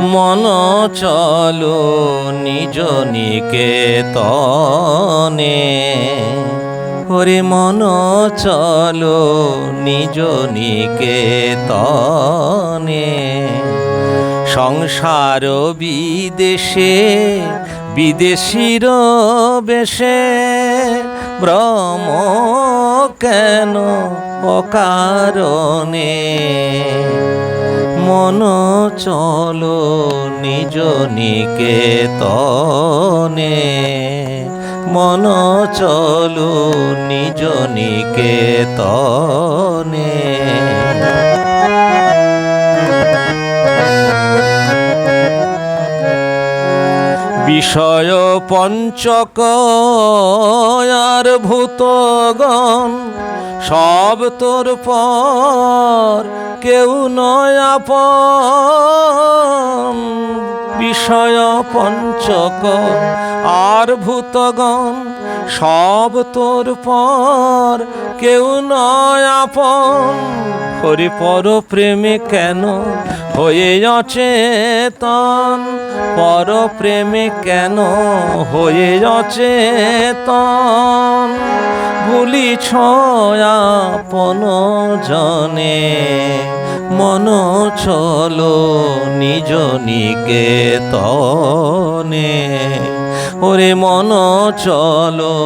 মন চলো নিজ নিকেতনে। ওরে মন চলো নিজ নিকেতনে। সংসার বিদেশে, বিদেশির বেশে ভ্রম কেন অকারণে মন চলো নিজ নিকেতনে। মন চলো নিজ নিকেতনে। বিষয় পঞ্চক আর ভূতগণ সব তোর পর কেউ নয় আপন। বিষয় পঞ্চক আর ভূতগণ সব তোর পর, কেউ নয় আপন। হরি পর প্রেমে কেন হয়ে অচেতন? পর প্রেমে কেন হয়ে অচেতন? ভুলি আপন জনে। মন চলো নিজ নিকেতনে। ওরে মন চলো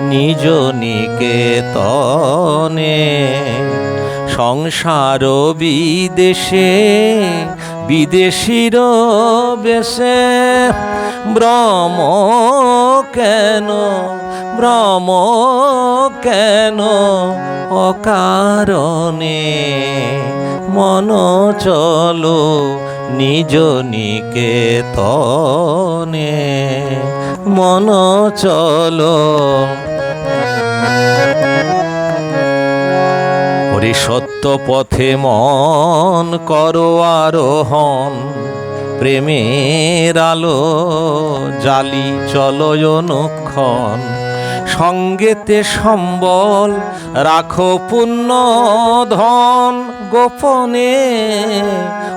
নিজ নিকেতনে। সংসার বিদেশে, বিদেশির বেশে। ভ্রম কেন ভ্রম কেন অকারণে? মন চলো নিজ নিকেতনে। মন চলো। ওরে সত্য পথে মন করো আরোহণ, প্রেমের আলো জালি চলয় অনুক্ষণ। সঙ্গেতে সম্বল, রাখো পুণ্য ধন গোপনে,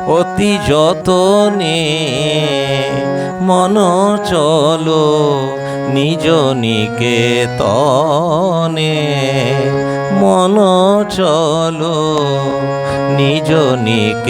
অতি যতনে মন চলো নিজ নিকেতনে। মন চলো নিজ নিকেতনে।